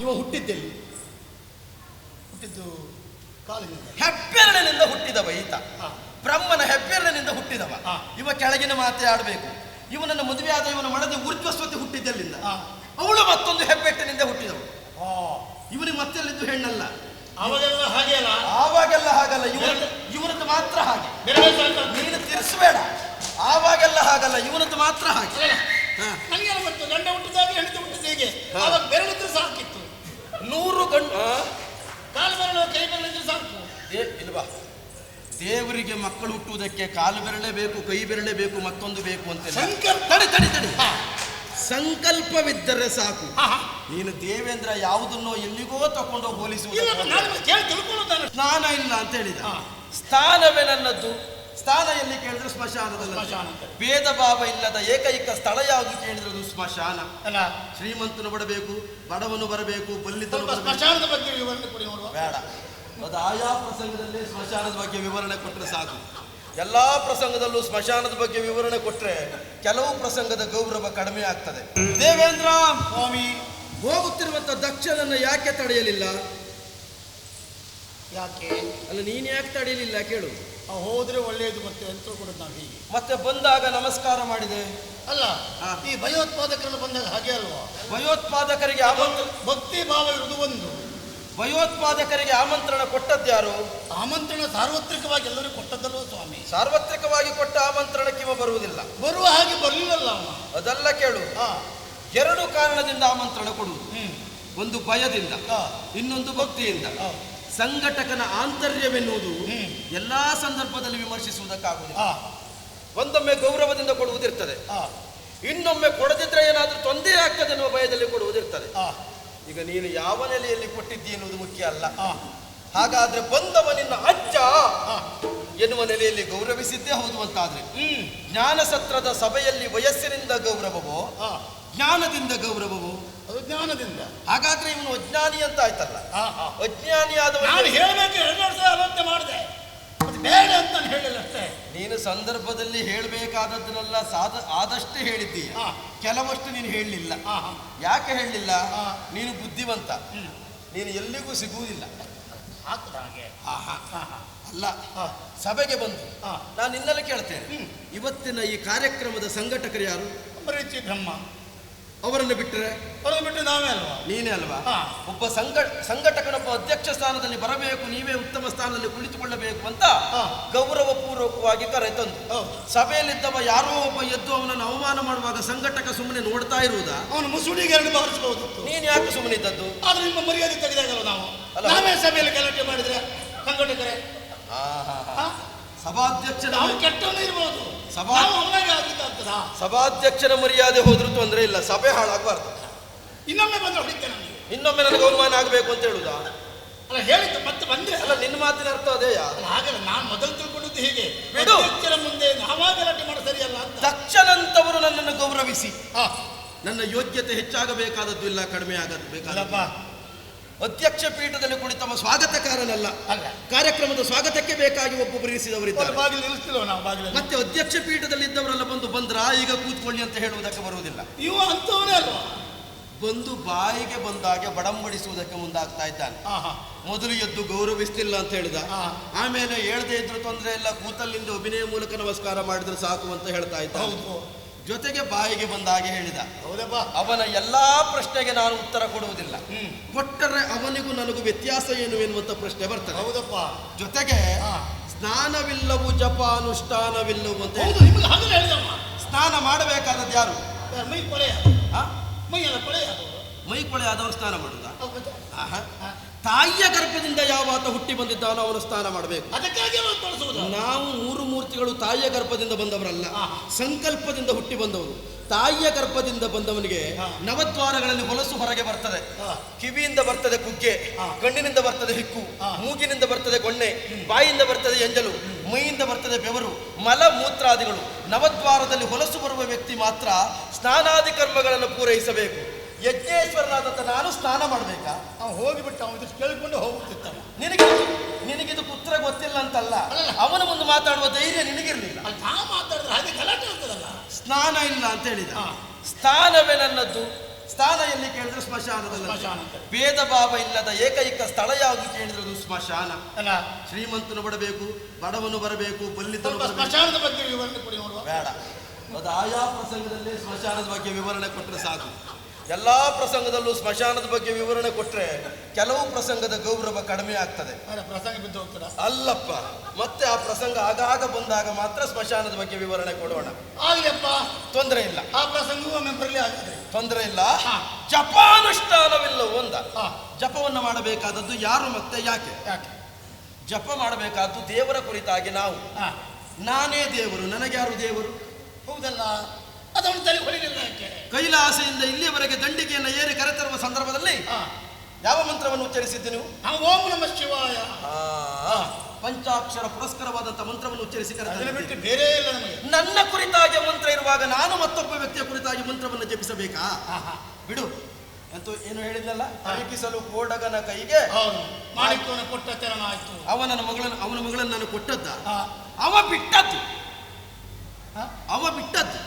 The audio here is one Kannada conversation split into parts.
ಇವ ಹುಟ್ಟಿದ್ದೆಲ್ಲಿ? ಹುಟ್ಟಿದ್ದು ಕಾಲಿನಿಂದ. ಹೆಬ್ಬೆರಳಿನಿಂದ ಹುಟ್ಟಿದವ ಈತ. ಬ್ರಹ್ಮನ ಹೆಬ್ಬೆರಳಿನಿಂದ ಹುಟ್ಟಿದವ. ಇವ ಕೆಳಗಿನ ಮಾತೆ ಆಡಬೇಕು. ಇವನನ್ನು ಮದುವೆ ಆದ ಇವನ ಮಡದಿ ಊರ್ಜಸ್ವತಿ ಹುಟ್ಟಿದ್ದೆಲ್ಲಿಂದ. ಅವಳು ಮತ್ತೊಂದು ಹೆಬ್ಬೆಟ್ಟಿನಿಂದ ಹುಟ್ಟಿದವು ಆ, ಇವನಿಗೆ ಮತ್ತೆಲ್ಲಿದ್ದು ಹೆಣ್ಣಲ್ಲ? ಅವಾಗೆಲ್ಲ ಹಾಗೆ ಅಲ್ಲ? ಆವಾಗೆಲ್ಲ ಹಾಗಲ್ಲ. ಇವನದ್ದು ಇವನದ್ದು ಮಾತ್ರ ಹಾಗೆ. ನೀನು ತಿರ್ಸ್ಬೇಡ. ಆವಾಗೆಲ್ಲ ಹಾಗಲ್ಲ. ಇವನದ್ದು ಮಾತ್ರ ಹಾಗೆ. ಗೊತ್ತು? ಗಂಡ ಹುಟ್ಟಿದಾಗ ಹೆಂಡತಿ ಹುಟ್ಟಿದ ಹೇಗೆ? ಬೆರಳಿದ್ರು ನೂರು ಗಂಡು ಕಾಲು ಬೆರಳು ಕೈ ಬೆರಳಿದ್ರೆ ಸಾಕು. ದೇ- ಇಲ್ವಾ? ದೇವರಿಗೆ ಮಕ್ಕಳು ಹುಟ್ಟುವುದಕ್ಕೆ ಕಾಲು ಬೆರಳೆ ಬೇಕು ಕೈ ಬೆರಳೇ ಬೇಕು ಮತ್ತೊಂದು ಬೇಕು ಅಂತ ಸಂಕಲ್ಪ ತಡಿ ತಡಿ. ಸಂಕಲ್ಪವಿದ್ದರೆ ಸಾಕು. ನೀನು ದೇವೇಂದ್ರ ಯಾವುದನ್ನೋ ಎಲ್ಲಿಗೋ ತಕೊಂಡು ಇಲ್ಲ ಹೋಲಿಸುವುದು ಸ್ನಾನ ಇಲ್ಲ ಅಂತ ಹೇಳಿದ. ಸ್ಥಾನವೇ ನನ್ನದ್ದು ಸ್ಥಾನ ಎಲ್ಲಿ ಕೇಳಿದ್ರು ಸ್ಮಶಾನದಲ್ಲಿ. ಭೇದ ಭಾವ ಇಲ್ಲದ ಏಕೈಕ ಸ್ಥಳ ಯಾವುದು ಕೇಳಿದ್ರು ಸ್ಮಶಾನ. ಅಲ್ಲ. ಶ್ರೀಮಂತನು ಬಡಬೇಕು ಬಡವನು ಬರಬೇಕು ಬಲ್ಲಿ ಸ್ಮಶಾನದ ಬಗ್ಗೆ ವಿವರಣೆ ಕೊಡಿ ನೋಡುವ. ಬೇಡ. ಅದು ಆಯಾ ಪ್ರಸಂಗದಲ್ಲಿ ಸ್ಮಶಾನದ ಬಗ್ಗೆ ವಿವರಣೆ ಕೊಟ್ಟರೆ ಸಾಕು. ಎಲ್ಲಾ ಪ್ರಸಂಗದಲ್ಲೂ ಸ್ಮಶಾನದ ಬಗ್ಗೆ ವಿವರಣೆ ಕೊಟ್ಟರೆ ಕೆಲವು ಪ್ರಸಂಗದ ಗೌರವ ಕಡಿಮೆ ಆಗ್ತದೆ. ದೇವೇಂದ್ರ ಸ್ವಾಮಿ. ಹೋಗುತ್ತಿರುವಂತ ದಕ್ಷನನ್ನ ಯಾಕೆ ತಡೆಯಲಿಲ್ಲ? ಯಾಕೆ? ಅಲ್ಲ ನೀನ್ ಯಾಕೆ ತಡೆಯಲಿಲ್ಲ? ಕೇಳು. ಹೋದ್ರೆ ಒಳ್ಳೆಯದು ಮತ್ತೆ ಅಂತ ಕೂಡ ನಾವು ಹೀಗೆ. ಮತ್ತೆ ಬಂದಾಗ ನಮಸ್ಕಾರ ಮಾಡಿದೆ. ಅಲ್ಲ. ಈ ಭಯೋತ್ಪಾದಕರನ್ನು ಬಂದಾಗ ಹಾಗೆ ಅಲ್ವಾ? ಭಯೋತ್ಪಾದಕರಿಗೆ ಆಮಂತ್ರ ಭಕ್ತಿ ಭಾವ ಇರುವುದು ಒಂದು. ಭಯೋತ್ಪಾದಕರಿಗೆ ಆಮಂತ್ರಣ ಕೊಟ್ಟದ್ಯಾರು ಆಮಂತ್ರಣ ಸಾರ್ವತ್ರಿಕವಾಗಿ ಎಲ್ಲರಿಗೂ ಕೊಟ್ಟದ್ದಲ್ವ ಸ್ವಾಮಿ? ಸಾರ್ವತ್ರಿಕವಾಗಿ ಕೊಟ್ಟ ಆಮಂತ್ರಣಕ್ಕೆ ಇವ ಬರುವುದಿಲ್ಲ. ಬರುವ ಹಾಗೆ ಬರಲಿಲ್ಲಲ್ಲ ಅದೆಲ್ಲ ಕೇಳು. ಎರಡು ಕಾರಣದಿಂದ ಆಮಂತ್ರಣ ಕೊಡುವುದು. ಒಂದು ಭಯದಿಂದ ಇನ್ನೊಂದು ಭಕ್ತಿಯಿಂದ. ಸಂಘಟಕನ ಆಂತರ್ಯವೆನ್ನುವುದು. ಎಲ್ಲಾ ಸಂದರ್ಭದಲ್ಲಿ ವಿಮರ್ಶಿಸುವುದಕ್ಕಾಗುವುದಿಲ್ಲ. ಒಂದೊಮ್ಮೆ ಗೌರವದಿಂದ ಕೊಡುವುದಿರ್ತದೆ. ಇನ್ನೊಮ್ಮೆ ಕೊಡದಿದ್ರೆ ಏನಾದರೂ ತೊಂದರೆ ಆಗ್ತದೆ ಎನ್ನುವ ಭಯದಲ್ಲಿ ಕೊಡುವುದಿರ್ತದೆ. ಈಗ ನೀನು ಯಾವ ನೆಲೆಯಲ್ಲಿ ಕೊಟ್ಟಿದ್ದಿ ಎನ್ನುವುದು ಮುಖ್ಯ ಅಲ್ಲ. ಹಾಗಾದ್ರೆ ಬಂದವ ನಿನ್ನ ಅಜ್ಜ ಎನ್ನುವ ನೆಲೆಯಲ್ಲಿ ಗೌರವಿಸಿದ್ದೇ ಹೌದು ಅಂತಾದ್ರೆ. ಜ್ಞಾನ ಸತ್ರದ ಸಭೆಯಲ್ಲಿ ವಯಸ್ಸಿನಿಂದ ಗೌರವವೋ? ಜ್ಞಾನದಿಂದ ಗೌರವವೋ? ಅದು ಜ್ಞಾನದಿಂದ ಹಾಗಾದ್ರೆ ಇವನು ಅಜ್ಞಾನಿ ಅಂತ ಆಯ್ತಲ್ಲ? ಅಜ್ಞಾನಿ ಆದವನು ಅಜ್ಞಾನಿಯಾದವ ನಾನು ಹೇಳಬೇಕು ಎರಡು ಆಲೋಚನೆ ಮಾಡಿದೆ. ಬೇಡ ಅಂತ ನಾನು ಹೇಳಿಲ್ಲ ಅಷ್ಟೇ. ನೀನು ಸಂದರ್ಭದಲ್ಲಿ ಹೇಳಬೇಕಾದದ್ದನ್ನೆಲ್ಲ ಸಾಧ ಆದಷ್ಟು ಹೇಳಿದ್ದೀಯ. ಕೆಲವಷ್ಟು ನೀನು ಹೇಳಲಿಲ್ಲ ಯಾಕೆ ಹೇಳಲಿಲ್ಲ. ನೀನು ಬುದ್ಧಿವಂತ. ನೀನು ಎಲ್ಲಿಗೂ ಸಿಗುವುದಿಲ್ಲ. ಹಾಗೆ. ಅಲ್ಲ ಸಭೆಗೆ ಬಂದು ನಾನು ಇನ್ನೆಲ್ಲ ಕೇಳ್ತೇನೆ. ಇವತ್ತಿನ ಈ ಕಾರ್ಯಕ್ರಮದ ಸಂಘಟಕರು ಯಾರು? ಅಂಬರೀಷಿ ಬ್ರಹ್ಮ ಅವರನ್ನು ಬಿಟ್ಟರೆ ಅವರನ್ನು ಬಿಟ್ಟರೆ ನಾವೇ ಅಲ್ವಾ? ನೀನೇ ಅಲ್ವಾ. ಒಬ್ಬ ಸಂಘ ಸಂಘಟಕನೊಬ್ಬ ಅಧ್ಯಕ್ಷ ಸ್ಥಾನದಲ್ಲಿ ಬರಬೇಕು ನೀವೇ ಉತ್ತಮ ಸ್ಥಾನದಲ್ಲಿ ಕುಳಿತುಕೊಳ್ಳಬೇಕು ಅಂತ. ಗೌರವ ಪೂರ್ವಕವಾಗಿ ಕರೆ ತಂದು. ಹೌದು. ಸಭೆಯಲ್ಲಿದ್ದವ ಯಾರೋ ಒಬ್ಬ ಎದ್ದು ಅವನನ್ನು ಅವಮಾನ ಮಾಡುವಾಗ ಸಂಘಟಕ ಸುಮ್ಮನೆ ನೋಡ್ತಾ ಇರುವುದ? ಅವನು ಮುಸುಳಿಗೆ ಎರಡು ಬಾರಿಸಬಹುದು ನೀನ್ ಯಾಕೆ ಸುಮ್ಮನೆ ಇದ್ದದ್ದು? ಆದ್ರೆ ನಿಮ್ಮ ಮರ್ಯಾದೆ ತೆಗೆದಾಗಲ್ಲ ನಾವು. ನಾವೇ ಸಭೆಯಲ್ಲಿ ಗಲಾಟೆ ಮಾಡಿದ್ರೆ ಸಂಘಟಕರೇ. ಹಾ? ಸಭಾಧ್ಯಕ್ಷನ ನಾವು ಕೆಟ್ಟವನೇ ಇರ್ಬೋದು. ಸಭಾ- ಸಭಾಧ್ಯಕ್ಷರ ಮರ್ಯಾದೆ ಹೋದ್ರೂ ತೊಂದರೆ ಇಲ್ಲ ಸಭೆ ಹಾಳಾಗಬಾರ್ದು. ಇನ್ನೊಮ್ಮೆ ಬಂದ್ರೆ ಹೊಡಿತೇನೆ ಇನ್ನೊಮ್ಮೆ ನನಗೆ ಅವಮಾನ ಆಗಬೇಕು ಅಂತ ಹೇಳುದಾ? ಅಲ್ಲ ಹೇಳಿದ್ದು ಮತ್ತೆ ಬಂದ್ರೆ. ಅಲ್ಲ ನಿನ್ನ ಮಾತಿನ ಅರ್ಥ ಅದೇಯಾ ಹಾಗಲ್ಲ ನಾನು ಮೊದಲು ತಿಳ್ಕೊಂಡಿದ್ದು ಹೀಗೆ. ಅಧ್ಯಕ್ಷರ ಮುಂದೆ ನಾವಾಗ ಗಲಾಟೆ ಮಾಡೋ ಸರಿಯಲ್ಲ ಅಂತ. ದಕ್ಷನಂತವರು ನನ್ನನ್ನು ಗೌರವಿಸಿ. ನನ್ನ ಯೋಗ್ಯತೆ ಹೆಚ್ಚಾಗಬೇಕಾದದ್ದು ಇಲ್ಲ ಕಡಿಮೆ ಆಗದ್ದು ಅಲ್ಲಪ್ಪ ಅಧ್ಯಕ್ಷ ಪೀಠದಲ್ಲಿ ಕುಳಿತವ ಸ್ವಾಗತಕಾರನಲ್ಲ. ಕಾರ್ಯಕ್ರಮದ ಸ್ವಾಗತಕ್ಕೆ ಬೇಕಾಗಿ ಒಬ್ಬ ಬಾಗಿಲಲ್ಲಿ? ಮತ್ತೆ ಅಧ್ಯಕ್ಷ ಪೀಠದಲ್ಲಿ ಇದ್ದವರೆಲ್ಲ ಬಂದು ಬಂದ್ರ? ಈಗ ಕೂತ್ಕೊಳ್ಳಿ ಅಂತ ಹೇಳುವುದಕ್ಕೆ ಬರುವುದಿಲ್ಲ. ಇವ ಅಂತವನೇ ಅಲ್ವಾ? ಬಂದು ಬಾಯಿಗೆ ಬಂದಾಗೆ ಬಡಂಬಡಿಸುವುದಕ್ಕೆ ಮುಂದಾಗ್ತಾ ಇದ್ದಾನೆ. ಮೊದಲು ಎದ್ದು ಗೌರವಿಸ್ತಿಲ್ಲ ಅಂತ ಹೇಳಿದ. ಆಮೇಲೆ ಹೇಳದೇ ಇದ್ರು ತೊಂದರೆ ಇಲ್ಲ ಕೂತಲ್ಲಿಂದ ಅಭಿನಯ ಮೂಲಕ ನಮಸ್ಕಾರ ಮಾಡಿದ್ರೆ ಸಾಕು ಅಂತ ಹೇಳ್ತಾ ಇದ್ದ ಜೊತೆಗೆ ಬಾಯಿಗೆ ಬಂದ ಹಾಗೆ ಹೇಳಿದ. ಹೌದಪ್ಪ. ಅವನ ಎಲ್ಲಾ ಪ್ರಶ್ನೆಗೆ ನಾನು ಉತ್ತರ ಕೊಡುವುದಿಲ್ಲ. ಕೊಟ್ಟರೆ ಅವನಿಗೂ ನನಗೂ ವ್ಯತ್ಯಾಸ ಏನು ಎನ್ನುವಂತ ಪ್ರಶ್ನೆ ಬರ್ತದೆ. ಹೌದಪ್ಪ. ಜೊತೆಗೆ ಸ್ನಾನವಿಲ್ಲವು ಜಪ ಅನುಷ್ಠಾನವಿಲ್ಲವು ಅಂತ ಸ್ನಾನ ಮಾಡಬೇಕಾದದ್ದು ಯಾರು? ಮೈ ಕೊಳೆಯ ಆ? ಮೈ ಎಲ್ಲ ಕೊಳೆಯ ಮೈ ಕೊಳೆ ಆದವರು ಸ್ನಾನ ಮಾಡುದ. ತಾಯಿಯ ಗರ್ಭದಿಂದ ಯಾವಾತ ಹುಟ್ಟಿ ಬಂದಿದ್ದಾನೋ ಅವನು ಸ್ನಾನ ಮಾಡಬೇಕು ಅದಕ್ಕಾಗಿ ನಾವು ಮೂರು ಮೂರ್ತಿಗಳು ತಾಯಿಯ ಗರ್ಭದಿಂದ ಬಂದವರಲ್ಲ. ಸಂಕಲ್ಪದಿಂದ ಹುಟ್ಟಿ ಬಂದವರು ತಾಯಿಯ ಗರ್ಭದಿಂದ ಬಂದವನಿಗೆ. ನವದ್ವಾರಗಳಲ್ಲಿ ಹೊಲಸು ಹೊರಗೆ ಬರ್ತದೆ. ಕಿವಿಯಿಂದ ಬರ್ತದೆ ಕುಗ್ಗೆ. ಕಣ್ಣಿನಿಂದ ಬರ್ತದೆ ಹಿಕ್ಕು. ಮೂಗಿನಿಂದ ಬರ್ತದೆ ಗೊಣ್ಣೆ ಬಾಯಿಂದ ಬರ್ತದೆ ಎಂಜಲು ಮೈಯಿಂದ ಬರ್ತದೆ ಬೆವರು ಮಲ ಮೂತ್ರಾದಿಗಳು ನವದ್ವಾರದಲ್ಲಿ ಹೊಲಸು ಬರುವ ವ್ಯಕ್ತಿ ಮಾತ್ರ ಸ್ನಾನಾದಿ ಕರ್ಮಗಳನ್ನು ಪೂರೈಸಬೇಕು ಯಜ್ಞೇಶ್ವರನಾದಂತ ನಾನು ಸ್ನಾನ ಮಾಡಬೇಕಾ? ಅವ್ನು ಹೋಗಿಬಿಟ್ಟು ಅವನು ಇದು ಕೇಳಿಕೊಂಡು ಹೋಗುತ್ತಿತ್ತ ನಿನಗೆ ನಿನಗಿದು ಪುತ್ರ ಗೊತ್ತಿಲ್ಲ ಅಂತಲ್ಲ. ಅವನ ಮುಂದೆ ಮಾತಾಡುವ ಧೈರ್ಯ ನಿನಗಿರ್ಲಿಲ್ಲ. ಅಲ್ಲಿ ಮಾತಾಡಿದ್ರೆ ಹಾಗೆ ಗಲಾಟೆ ಆಗ್ತದಲ್ಲ? ಸ್ನಾನ ಇಲ್ಲ ಅಂತ ಹೇಳಿದ. ಸ್ಥಾನವೇ ನನ್ನದ್ದು ಸ್ಥಾನ ಎಲ್ಲಿ ಕೇಳಿದ್ರೆ ಸ್ಮಶಾನದಲ್ಲಿ ಸ್ಮಶಾನ ಭೇದ ಭಾವ ಇಲ್ಲದ ಏಕೈಕ ಸ್ಥಳ ಯಾವುದು ಕೇಳಿದ್ರೆ ಅದು ಸ್ಮಶಾನ. ಅಲ್ಲ. ಶ್ರೀಮಂತನು ಬಡಬೇಕು ಬಡವನು ಬರಬೇಕು ಬಲ್ಲಿತನು ಸ್ಮಶಾನದ ಬಗ್ಗೆ ವಿವರಣೆ ಕೊಡಿ ನೋಡುವ. ಬೇಡ. ಅದು ಆಯಾ ಪ್ರಸಂಗದಲ್ಲಿ ಸ್ಮಶಾನದ ಬಗ್ಗೆ ವಿವರಣೆ ಕೊಟ್ಟರೆ ಸಾಕು. ಎಲ್ಲಾ ಪ್ರಸಂಗದಲ್ಲೂ ಸ್ಮಶಾನದ ಬಗ್ಗೆ ವಿವರಣೆ ಕೊಟ್ರೆ ಕೆಲವು ಪ್ರಸಂಗದ ಗೌರವ ಕಡಿಮೆ ಆಗ್ತದೆ. ಪ್ರಸಂಗ ಬಿದ್ದು ಹೋಗ್ತದ? ಅಲ್ಲಪ್ಪ ಮತ್ತೆ ಆ ಪ್ರಸಂಗ ಆಗಾಗ ಬಂದಾಗ ಮಾತ್ರ ಸ್ಮಶಾನದ ಬಗ್ಗೆ ವಿವರಣೆ ಕೊಡೋಣ. ಆಗ್ಲಿಯಪ್ಪ. ತೊಂದರೆ ಇಲ್ಲ. ಆ ಪ್ರಸಂಗವೂ ಒಮ್ಮೆ ಬರಲಿ ಆಗ್ತದೆ ತೊಂದರೆ ಇಲ್ಲ. ಹಾ. ಜಪಾನುಷ್ಠಾನವಿಲ್ಲ ಒಂದ. ಜಪವನ್ನು ಮಾಡಬೇಕಾದದ್ದು ಯಾರು ಮತ್ತೆ ಯಾಕೆ? ಯಾಕೆ? ಜಪ ಮಾಡಬೇಕಾದ್ದು ದೇವರ ಕುರಿತಾಗಿ ನಾವು. ನಾನೇ ದೇವರು ನನಗ್ಯಾರು ದೇವರು? ಹೌದಲ್ಲ. ಅದನ್ನು ತಲೆ ಹೊಡಿಲಿಲ್ಲ ಯಾಕೆ ಕೈಲಾಸೆಯಿಂದ ಇಲ್ಲಿಯವರೆಗೆ ದಂಡಿಗೆಯನ್ನು ಏರಿ ಕರೆತರುವ ಸಂದರ್ಭದಲ್ಲಿ ಯಾವ ಮಂತ್ರವನ್ನು ಉಚ್ಚರಿಸಿದ್ದೆ ನೀವು? ಓಂ ನಮ ಶಿವಾಯ. ಆ, ಪಂಚಾಕ್ಷರ ಪುರಸ್ಕರವಾದಂಥ ಮಂತ್ರವನ್ನು ಉಚ್ಚರಿಸಿ. ಬಿಟ್ಟು ಬೇರೆ ಇಲ್ಲ ನಮಗೆ. ನನ್ನ ಕುರಿತಾಗಿ ಮಂತ್ರ ಇರುವಾಗ ನಾನು ಮತ್ತೊಬ್ಬ ವ್ಯಕ್ತಿಯ ಕುರಿತಾಗಿ ಮಂತ್ರವನ್ನು ಜಪಿಸಬೇಕಾ? ಬಿಡು. ಅಂತೂ ಏನು ಹೇಳಿದ್ನಲ್ಲ? ತಲುಪಿಸಲು ಕೋಡಗನ ಕೈಗೆ ಮಾಣಿಕ್ಯವನ್ನು ಕೊಟ್ಟ ಆಯ್ತು ಅವನ ಮಗಳನ್ನು ಅವನ ಮಗಳನ್ನು ನಾನು ಕೊಟ್ಟದ್ದ. ಅವ ಬಿಟ್ಟದ್ದು. ಅವ ಬಿಟ್ಟದ್ದು.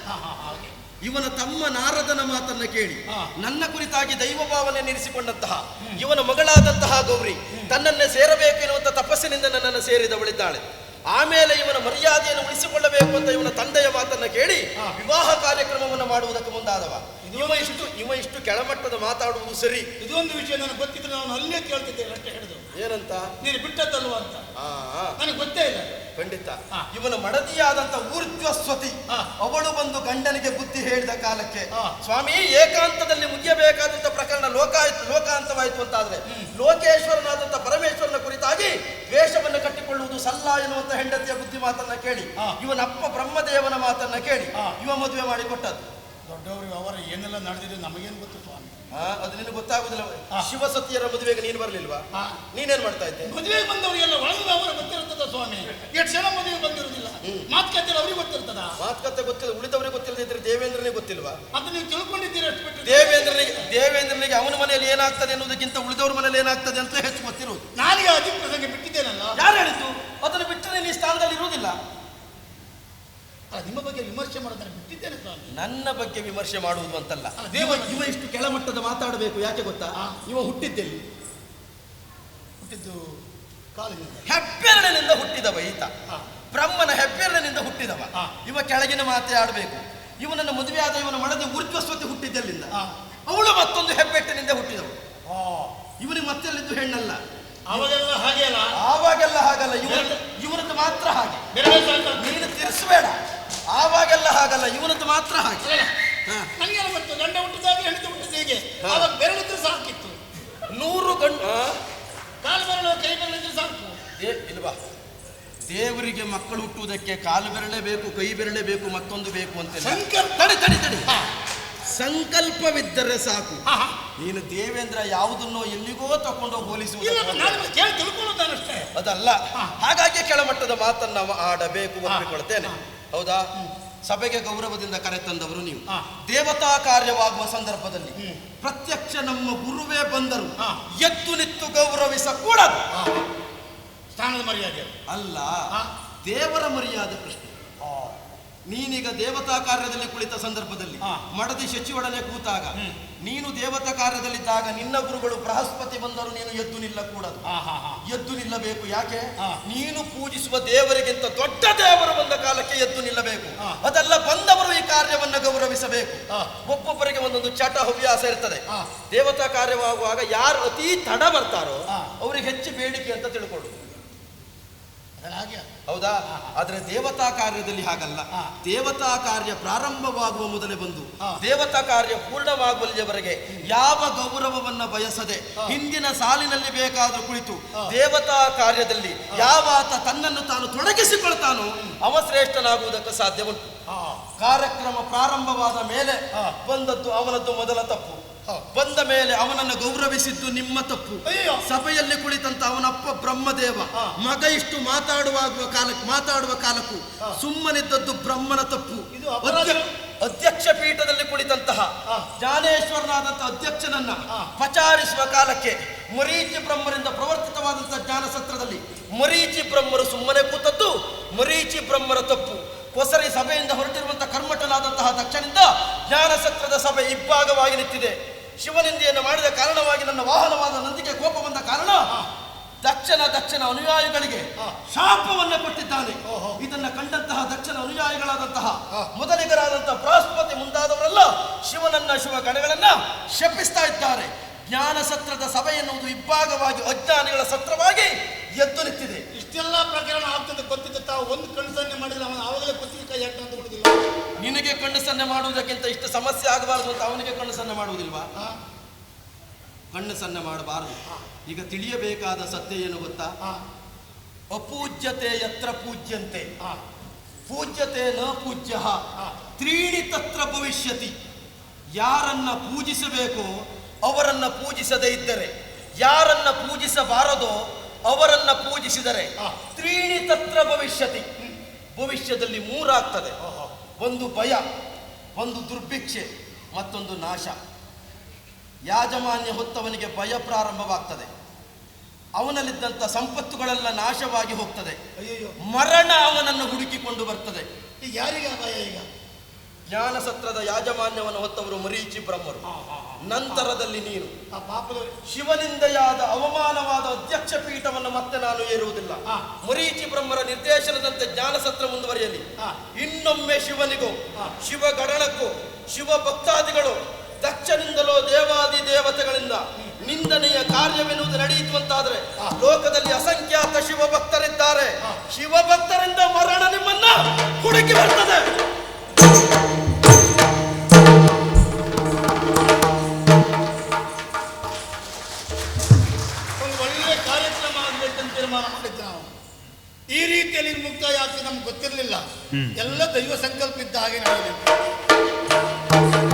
ಇವನ ತಮ್ಮ ನಾರದನ ಮಾತನ್ನ ಕೇಳಿ. ನನ್ನ ಕುರಿತಾಗಿ ದೈವ ಭಾವನೆ ನಿರಿಸಿಕೊಂಡಂತಹ ಇವನ ಮಗಳಾದಂತಹ ಗೌರಿ ತನ್ನನ್ನೇ ಸೇರಬೇಕು ಎನ್ನುವಂತ ತಪಸ್ಸಿನಿಂದ ನನ್ನನ್ನು ಸೇರಿದವಳಿದ್ದಾಳೆ. ಆಮೇಲೆ ಇವನ ಮರ್ಯಾದೆಯನ್ನು ಉಳಿಸಿಕೊಳ್ಳಬೇಕು ಅಂತ ಇವನ ತಂದೆಯ ಮಾತನ್ನ ಕೇಳಿ. ವಿವಾಹ ಕಾರ್ಯಕ್ರಮವನ್ನು ಮಾಡುವುದಕ್ಕೆ ಮುಂದಾದವ. ಇವ ಇಷ್ಟು ಇವ ಇಷ್ಟು ಕೆಳಮಟ್ಟದ ಮಾತಾಡುವುದು ಸರಿ. ಇದೊಂದು ವಿಷಯ ನನಗೆ ಗೊತ್ತಿದ್ರೆ ನಾನು ಅಲ್ಲೇ ಕೇಳ್ತಿದ್ದೇನೆ ಅಷ್ಟೇ ಹೇಳಿದ್ರು. ಏನಂತ? ನೀನು ಬಿಟ್ಟದ್ದಲ್ವ ಅಂತ. ನನಗೆ ಗೊತ್ತೇ ಇಲ್ಲ. ಖಂಡಿತ ಇವನು ಮಡದಿಯಾದಂತ ಊರ್ಜ್ವಸ್ವತಿ. ಅವಳು ಬಂದು ಗಂಡನಿಗೆ ಬುದ್ಧಿ ಹೇಳಿದ ಕಾಲಕ್ಕೆ. ಸ್ವಾಮಿ ಏಕಾಂತದಲ್ಲಿ ಮುಗಿಯಬೇಕಾದಂತ ಪ್ರಕರಣ ಲೋಕಾಯಿತು ಲೋಕಾಂತವಾಯಿತು ಅಂತಾದ್ರೆ ಲೋಕೇಶ್ವರನಾದಂತ ಪರಮೇಶ್ವರನ ಕುರಿತಾಗಿ ವೇಷವನ್ನು ಕಟ್ಟಿಕೊಳ್ಳುವುದು ಸಲ್ಲ ಎನ್ನುವಂತ ಹೆಂಡತಿಯ ಬುದ್ಧಿ ಮಾತನ್ನ ಕೇಳಿ. ಇವನ ಅಪ್ಪ ಬ್ರಹ್ಮದೇವನ ಮಾತನ್ನ ಕೇಳಿ. ಇವ ಮದುವೆ ಮಾಡಿಕೊಟ್ಟದ್ದು ದೊಡ್ಡವರು ಅವರ ಏನೆಲ್ಲ ನಡೆದಿದೆ ನಮಗೇನು ಗೊತ್ತು ಸ್ವಾಮಿ ಅದು ನಿನಗೆ ಗೊತ್ತಾಗುದಿಲ್ಲ. ಶಿವಸತಿಯರ ಮದುವೆಗೆ ನೀನು ಬರ್ಲಿಲ್ವಾ? ನೀನೇನ್ ಮಾಡ್ತಾ ಇದ್ದೆ? ಮದುವೆಗೆ ಬಂದವರಿಗೆಲ್ಲ ಒಳಗೆ ಅವರ ಗೊತ್ತಿರುತ್ತದ ಸ್ವಾಮಿ? ಎಷ್ಟು ಜನ ಮದುವೆ ಬಂದಿರುವುದಿಲ್ಲ. ಮಾತುಕತೆ ಅವ್ರಿಗೆ ಗೊತ್ತಿರ್ತದ? ಮಾತುಕತೆ ಗೊತ್ತಿಲ್ಲ ಉಳಿದವರಿಗೆ ಗೊತ್ತಿಲ್ಲದೆ ಇದ್ರೆ ದೇವೇಂದ್ರನಿಗೆ ಗೊತ್ತಿಲ್ವಾ? ಅದು ನೀವು ತಿಳ್ಕೊಂಡಿದ್ದೀರ ಅಷ್ಟು ಬಿಟ್ಟು? ದೇವೇಂದ್ರನಿಗೆ ದೇವೇಂದ್ರನಿಗೆ ಅವನ ಮನೆಯಲ್ಲಿ ಏನಾಗ್ತದೆ ಅನ್ನೋದಕ್ಕಿಂತ ಉಳಿದವ್ರ ಮನೆಯಲ್ಲಿ ಏನಾಗ್ತದೆ ಅಂತ ಹೆಚ್ಚು ಗೊತ್ತಿರುವುದು. ನಾನೀಗ ಅದಿ ಪ್ರಸಂಗ ಬಿಟ್ಟಿದ್ದೇನಲ್ಲ? ಯಾರು ಹೇಳಿದ್ದು? ಅದನ್ನು ಬಿಟ್ಟರೆ ನೀ ಸ್ಥಾನದಲ್ಲಿ ಇರುವುದಿಲ್ಲ. ನಿಮ್ಮ ಬಗ್ಗೆ ವಿಮರ್ಶೆ ಮಾಡೋದನ್ನು ಬಿಟ್ಟಿದ್ದೇನೆ ಸ್ವಾಮಿ. ನನ್ನ ಬಗ್ಗೆ ವಿಮರ್ಶೆ ಮಾಡುವುದು ಅಂತಲ್ಲ. ದೇವ- ಇವ ಇಷ್ಟು ಕೆಳಮಟ್ಟದ ಮಾತಾಡಬೇಕು ಯಾಕೆ ಗೊತ್ತಾ. ಇವ ಹುಟ್ಟಿದ್ದೆಲ್ಲಿ ಹುಟ್ಟಿದ್ದು ಕಾಲದಿಂದ ಹೆಬ್ಬೆರಳಿನಿಂದ ಹುಟ್ಟಿದವ ಈತ. ಹಾ. ಬ್ರಹ್ಮನ ಹೆಬ್ಬೆರಳಿನಿಂದ ಹುಟ್ಟಿದವ. ಇವ ಕೆಳಗಿನ ಮಾತೇ ಆಡಬೇಕು. ಇವನನ್ನು ಮದುವೆ ಆದ ಇವನ ಮಡದಿ ಊರ್ಧ್ವಸ್ವತಿ ಹುಟ್ಟಿದ್ದಲ್ಲಿಂದ. ಅವಳು ಮತ್ತೊಂದು ಹೆಬ್ಬೆಟ್ಟಿನಿಂದ ಹುಟ್ಟಿದವು ಆ, ಇವನಿಗೆ ಮತ್ತೆಲ್ಲಿದ್ದು ಹೆಣ್ಣಲ್ಲ. ಅವಾಗೆಲ್ಲ ಹಾಗೆ ಅಲ್ಲ ಆವಾಗೆಲ್ಲ ಹಾಗಲ್ಲ. ಇವನ ಇವನದ್ದು ಮಾತ್ರ ಹಾಗೆ. ನೀನು ತಿರ್ಸ್ಬೇಡ. ಆವಾಗೆಲ್ಲ ಹಾಗಲ್ಲ ಇವನದ್ದು ಮಾತ್ರ ಹಾಗೆ. ನನಗೆಲ್ಲ ಗೊತ್ತು ಗಂಡ ಹುಟ್ಟಿದಾಗ ಹೆಂಡತಿ ಹುಟ್ಟಿದ ಹೇಗೆ? ಅವಾಗ ಬೆರಳಿದ್ರೆ ಸಾಕಿತ್ತು. ನೂರು ಗಂಡು? ಕಾಲು ಬೆರಳು ಕೈ ಬೆರಳಿದ್ರೆ ಸಾಕು. ಏ ಇಲ್ವಾ ದೇವರಿಗೆ ಮಕ್ಕಳು ಹುಟ್ಟುವುದಕ್ಕೆ ಕಾಲು ಬೆರಳೆ ಬೇಕು ಕೈ ಬೆರಳೆ ಬೇಕು ಮತ್ತೊಂದು ಬೇಕು ಅಂತ ಸಂಕಲ್ಪ. ತಡಿ ತಡಿ ತಡಿ. ಸಂಕಲ್ಪವಿದ್ದರೆ ಸಾಕು. ನೀನು ದೇವೇಂದ್ರ ಯಾವುದನ್ನೋ ಎಲ್ಲಿಗೋ ತಗೊಂಡು ಇಲ್ಲ ಹೋಲಿಸುವುದು ಅದಲ್ಲ. ಹಾಗಾಗಿ ಕೆಳಮಟ್ಟದ ಮಾತನ್ನು ಆಡಬೇಕು ಹಾ. ಹೌದಾ? ಸಭೆಗೆ ಗೌರವದಿಂದ ಕರೆ ತಂದವರು ನೀವು. ದೇವತಾ ಕಾರ್ಯವಾಗುವ ಸಂದರ್ಭದಲ್ಲಿ. ಪ್ರತ್ಯಕ್ಷ ನಮ್ಮ ಗುರುವೇ ಬಂದರು ಎತ್ತು ಎದ್ದು ನಿತ್ತು ಗೌರವಿಸಕೂಡದು. ಕೂಡ ಸ್ಥಾನದ ಮರ್ಯಾದೆ ಅಲ್ಲ. ದೇವರ ಮರ್ಯಾದೆ ಪ್ರಶ್ನೆ. ನೀನೀಗ ದೇವತಾ ಕಾರ್ಯದಲ್ಲಿ ಕುಳಿತ ಸಂದರ್ಭದಲ್ಲಿ. ಮಡದಿ ಶಚಿಯೊಡನೆ ಕೂತಾಗ ನೀನು ದೇವತಾ ಕಾರ್ಯದಲ್ಲಿದ್ದಾಗ ನಿನ್ನ ಗುರುಗಳು ಬೃಹಸ್ಪತಿ ಬಂದರು ನೀನು ಎದ್ದು ನಿಲ್ಲಕೂಡದು. ಎದ್ದು ನಿಲ್ಲಬೇಕು ಯಾಕೆ. ನೀನು ಪೂಜಿಸುವ ದೇವರಿಗಿಂತ ದೊಡ್ಡ ದೇವರು ಬಂದ ಕಾಲಕ್ಕೆ ಎದ್ದು ನಿಲ್ಲಬೇಕು. ಅದೆಲ್ಲ ಬಂದವರು ಈ ಕಾರ್ಯವನ್ನ ಗೌರವಿಸಬೇಕು. ಒಬ್ಬೊಬ್ಬರಿಗೆ ಒಂದೊಂದು ಚಟ ಹವ್ಯಾಸ ಇರ್ತದೆ. ದೇವತಾ ಕಾರ್ಯವಾಗುವಾಗ ಯಾರು ಅತಿ ತಡ ಬರ್ತಾರೋ ಅವ್ರಿಗೆ ಹೆಚ್ಚು ಬೇಡಿಕೆ ಅಂತ ತಿಳ್ಕೊಳ್ಳು ಅದೆಲ್ಲ ಹಾಗೆ ಹೌದಾ? ಆದ್ರೆ ದೇವತಾ ಕಾರ್ಯದಲ್ಲಿ ಹಾಗಲ್ಲ. ದೇವತಾ ಕಾರ್ಯ ಪ್ರಾರಂಭವಾಗುವ ಮೊದಲೇ ಬಂದು ದೇವತಾ ಕಾರ್ಯ ಪೂರ್ಣವಾಗುವಲ್ಲಿಯವರೆಗೆ ಯಾವ ಗೌರವವನ್ನ ಬಯಸದೆ ಹಿಂದಿನ ಸಾಲಿನಲ್ಲಿ ಬೇಕಾದ್ರೂ ಕುಳಿತು ದೇವತಾ ಕಾರ್ಯದಲ್ಲಿ ಯಾವಾತ ತನ್ನನ್ನು ತಾನು ತೊಡಗಿಸಿಕೊಳ್ತಾನೋ ಅವ ಶ್ರೇಷ್ಠನಾಗುವುದಕ್ಕೆ ಸಾಧ್ಯ ಉಂಟು. ಕಾರ್ಯಕ್ರಮ ಪ್ರಾರಂಭವಾದ ಮೇಲೆ ಬಂದದ್ದು ಅವನದ್ದು ಮೊದಲ ತಪ್ಪು. ಬಂದ ಮೇಲೆ ಅವನನ್ನು ಗೌರವಿಸಿದ್ದು ನಿಮ್ಮ ತಪ್ಪು ಸಭೆಯಲ್ಲಿ ಕುಳಿತಂತ ಅವನಪ್ಪ ಬ್ರಹ್ಮದೇವ. ಮಗ ಇಷ್ಟು ಮಾತಾಡುವಾಗ ಕಾಲಕ್ಕೆ ಮಾತಾಡುವ ಕಾಲಕ್ಕೂ. ಸುಮ್ಮನಿದ್ದದ್ದು ಬ್ರಹ್ಮನ ತಪ್ಪು. ಅಧ್ಯಕ್ಷ ಪೀಠದಲ್ಲಿ ಕುಳಿತಂತಹ. ಜ್ಞಾನೇಶ್ವರನಾದಂತಹ ಅಧ್ಯಕ್ಷನನ್ನ. ಪಚಾರಿಸುವ ಕಾಲಕ್ಕೆ ಮರೀಚಿ ಬ್ರಹ್ಮರಿಂದ ಪ್ರವರ್ತಿತವಾದಂತಹ ಜ್ಞಾನ ಸತ್ರದಲ್ಲಿ ಮರೀಚಿ ಬ್ರಹ್ಮರು ಸುಮ್ಮನೆ ಕೂತದ್ದು ಮರೀಚಿ ಬ್ರಹ್ಮರ ತಪ್ಪು ಕೊಸರಿ ಸಭೆಯಿಂದ ಹೊರಟಿರುವಂತಹ ಕರ್ಮಠನಾದಂತಹ ದಕ್ಷನಿಂದ ಜ್ಞಾನಸತ್ರದ ಸಭೆ ಇಬ್ಬಾಗವಾಗಿ ನಿಂತಿದೆ ಶಿವನಿಂದೆಯನ್ನು ಮಾಡಿದ ಕಾರಣವಾಗಿ ನನ್ನ ವಾಹನವಾದ ನಂದಿಗೆ ಕೋಪ ಬಂದ ಕಾರಣ ದಕ್ಷನ ದಕ್ಷನ ಅನುಯಾಯಿಗಳಿಗೆ ಶಾಪವನ್ನು ಕೊಟ್ಟಿದ್ದಾನೆ. ಇದನ್ನ ಕಂಡಂತಹ ದಕ್ಷನ ಅನುಯಾಯಿಗಳಾದಂತಹ. ಮೊದಲಿಗರಾದಂತಹ ಬೃಹಸ್ಪತಿ ಮುಂದಾದವರೆಲ್ಲ ಶಿವನನ್ನ ಶಿವ ಗಣಗಳನ್ನ ಶಪಿಸ್ತಾ ಇದ್ದಾರೆ ಜ್ಞಾನ ಸತ್ರದ ಸಭೆ ಎನ್ನುವುದು ಇಬ್ಬಾಗವಾಗಿ ಅಜ್ಞಾನಿಗಳ ಸತ್ರವಾಗಿ ಎದ್ದು ನಿಂತಿದೆ. ಇಷ್ಟೆಲ್ಲ ಪ್ರಕರಣ ಆಗ್ತದೆ ಗೊತ್ತಿದ್ದ ತಾವು ಒಂದು ಕಣ್ಸನ್ನೆ ಮಾಡಿದ್ರೆ ಅವನು ಆವಾಗಲೇ ಕುಸಿಗೆ ಕೈ ಹಾಕಿ ಅಂತ ಬಿಡುದಿಲ್ಲ. ನಿನಗೆ ಕಣ್ಣಸನ್ನೆ ಮಾಡುವುದಕ್ಕಿಂತ ಇಷ್ಟು ಸಮಸ್ಯೆ ಆಗಬಾರದು ಅಂತ ಅವನಿಗೆ ಕಣ್ಣಸನ್ನೆ ಮಾಡುವುದಿಲ್ವಾ? ಕಣ್ಣು ಸನ್ನೆ ಮಾಡಬಾರದು. ಈಗ ತಿಳಿಯಬೇಕಾದ ಸತ್ಯ ಏನು ಗೊತ್ತಾ? ಅಪೂಜ್ಯತೆ ಯತ್ರ ಪೂಜ್ಯಂತೆ? ಪೂಜ್ಯತೆ ನ ಪೂಜ್ಯ. ತ್ರೀಣಿ ತತ್ರ ಭವಿಷ್ಯತಿ. ಯಾರನ್ನ ಪೂಜಿಸಬೇಕೋ ಅವರನ್ನ ಪೂಜಿಸದೇ ಇದ್ದರೆ ಯಾರನ್ನ ಪೂಜಿಸಬಾರದೋ ಅವರನ್ನ ಪೂಜಿಸಿದರೆ. ತ್ರೀಣಿ ತತ್ರ ಭವಿಷ್ಯತಿ. ಭವಿಷ್ಯದಲ್ಲಿ ಮೂರಾಗ್ತದೆ. ಒಂದು ಭಯ ಒಂದು ದುರ್ಭಿಕ್ಷೆ ಮತ್ತೊಂದು ನಾಶ. ಯಾಜಮಾನ್ಯ ಹೊತ್ತವನಿಗೆ ಭಯ ಪ್ರಾರಂಭವಾಗ್ತದೆ. ಅವನಲ್ಲಿದ್ದಂಥ ಸಂಪತ್ತುಗಳೆಲ್ಲ ನಾಶವಾಗಿ ಹೋಗ್ತದೆ. ಮರಣ ಅವನನ್ನು ಹುಡುಕಿಕೊಂಡು ಬರ್ತದೆ. ಈಗ ಯಾರಿಗೆ ಭಯ ಈಗ? ಜ್ಞಾನ ಸತ್ರದ ಯಾಜಮಾನ್ಯವನ್ನು ಹೊತ್ತವರು ಮರೀಚಿ ಬ್ರಹ್ಮರು. ನಂತರದಲ್ಲಿ ನೀನು ಆ ಪಾಪದ ಶಿವನಿಂದೆಯಾದ ಅವಮಾನವಾದ ಅಧ್ಯಕ್ಷ ಪೀಠವನ್ನು ಮತ್ತೆ ನಾನು ಏರುವುದಿಲ್ಲ. ಮರೀಚಿ ಬ್ರಹ್ಮರ ನಿರ್ದೇಶನದಂತೆ ಜ್ಞಾನಸತ್ರ ಮುಂದುವರಿಯಲಿ. ಇನ್ನೊಮ್ಮೆ ಶಿವನಿಗೂ. ಶಿವ ಗಣನಕ್ಕೂ ಶಿವ ಭಕ್ತಾದಿಗಳು ದಕ್ಷನಿಂದಲೋ ದೇವಾದಿ ದೇವತೆಗಳಿಂದ ನಿಂದನೆಯ ಕಾರ್ಯವೆನ್ನುವುದು ನಡೆಯಿತು ಅಂತಾದ್ರೆ. ಲೋಕದಲ್ಲಿ ಅಸಂಖ್ಯಾತ ಶಿವ